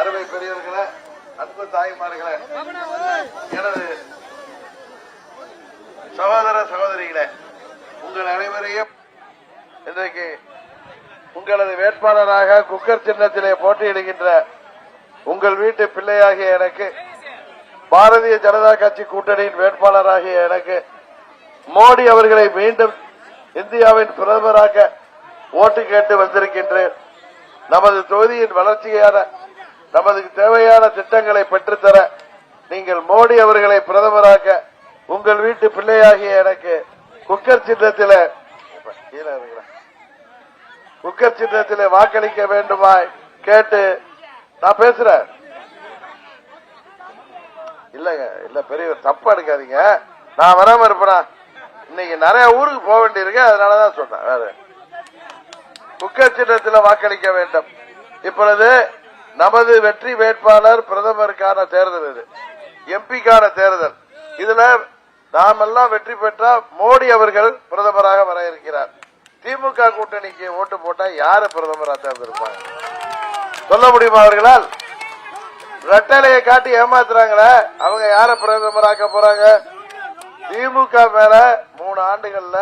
அருமை பெரியவர்களே அன்பு தாய்மார்களே எனது சகோதர சகோதரிகளே உங்கள் அனைவரையும் இன்றைக்கு உங்களது வேட்பாளராக குக்கர் சின்னத்திலே போட்டியிடுகின்ற உங்கள் வீட்டு பிள்ளையாகிய எனக்கு பாரதிய ஜனதா கட்சி கூட்டணியின் வேட்பாளராகிய எனக்கு மோடி அவர்களை மீண்டும் இந்தியாவின் பிரதமராக ஓட்டு கேட்டு வந்திருக்கின்றேன். நமது தொகுதியின் வளர்ச்சியான நமதுக்கு தேவையான திட்டங்களை பெற்றுத்தர நீங்கள் மோடி அவர்களை பிரதமராக்க உங்கள் வீட்டு பிள்ளையாகிய எனக்கு குக்கர் சின்னத்தில இருக்கிறேன். குக்கர் சின்னத்தில் வாக்களிக்க வேண்டுமாய் கேட்டு நான் பேசுறேன். இல்லங்க இல்ல பெரிய தப்பா எடுக்காதீங்க. நான் வராம இருப்பேனா இன்னைக்கு நிறைய ஊருக்கு போக வேண்டியிருக்கு அதனாலதான் சொன்னேன் வேற. குக்கர் சின்னத்தில் வாக்களிக்க வேண்டும். இப்பொழுது நமது வெற்றி வேட்பாளர் பிரதமருக்கான தேர்தல் இது. எம்பிக்கான தேர்தல். இதுல நாமெல்லாம் வெற்றி பெற்றா மோடி அவர்கள் பிரதமராக வர இருக்கிறார். திமுக கூட்டணிக்கு ஓட்டு போட்டா யாரு பிரதமரா தேர்ந்தெடுப்பாங்க? சொல்ல முடியுமா அவர்களால்? ரெட்டலையை காட்டி ஏமாத்துறாங்களே அவங்க யார பிரதமராக்க போறாங்க? திமுக மேல மூணு ஆண்டுகள்ல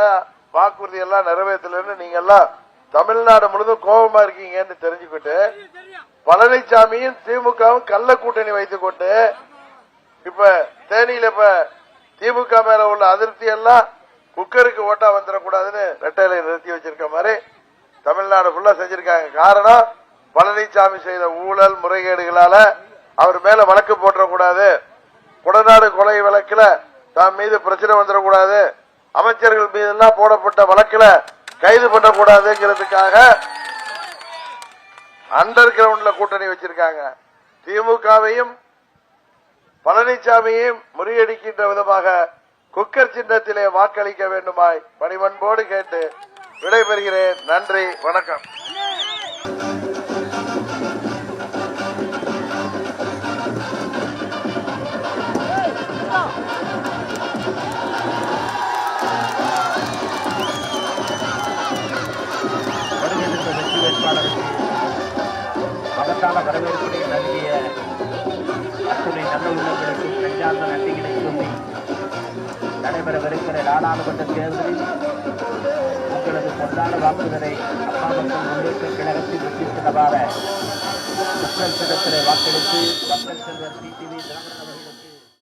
வாக்குறுதி எல்லாம் நிறைவேற்றலன்னு நீங்க எல்லாம் தமிழ்நாடு முழுதும் கோபமா இருக்கீங்கன்னு தெரிஞ்சுக்கிட்டு பழனிசாமியும் திமுகவும் கள்ள கூட்டணி வைத்துக் கொண்டு இப்ப தேனியில இப்ப திமுக மேல உள்ள அதிருப்தி எல்லாம் குக்கருக்கு ஓட்டா வந்துடக்கூடாதுன்னு ரெட்டையில நிறுத்தி வச்சிருக்க மாதிரி தமிழ்நாடு ஃபுல்லா செஞ்சிருக்காங்க. காரணம் பழனிசாமி செய்த ஊழல் முறைகேடுகளால அவர் மேல வழக்கு போட்டுறக்கூடாது. குடநாடு கொலை வழக்குல தான் மீது பிரச்சனை வந்துடக்கூடாது. அமைச்சர்கள் மீது எல்லாம் போடப்பட்ட வழக்குல கைது பண்ணக்கூடாதுங்கிறதுக்காக அண்டர் கிரவுண்ட்ல கூட்டணி வச்சிருக்காங்க. திமுகவையும் பழனிசாமியையும் முறியடிக்கின்ற விதமாக குக்கர் சின்னத்திலே வாக்களிக்க வேண்டுமாய் பணிவன்போடு கேட்டு விடைபெறுகிறேன். நன்றி வணக்கம். மகத்தான வரவேற்பினை நல்கிய அத்துணை நல்ல உள்ளங்களுக்கும் நெஞ்சார்ந்த நன்றிகளை சொல்லி நடைபெறவிருக்கிற நாடாளுமன்ற தேர்தலில் உங்களது பொன்னான வாக்குதலை அப்பா மற்றும் முன்னேற்ற கழகத்தில் வெற்றி செலவாக மக்கள் சின்னத்திலே வாக்களித்து மக்கள் செல்வர் டிடிவி தினகரன்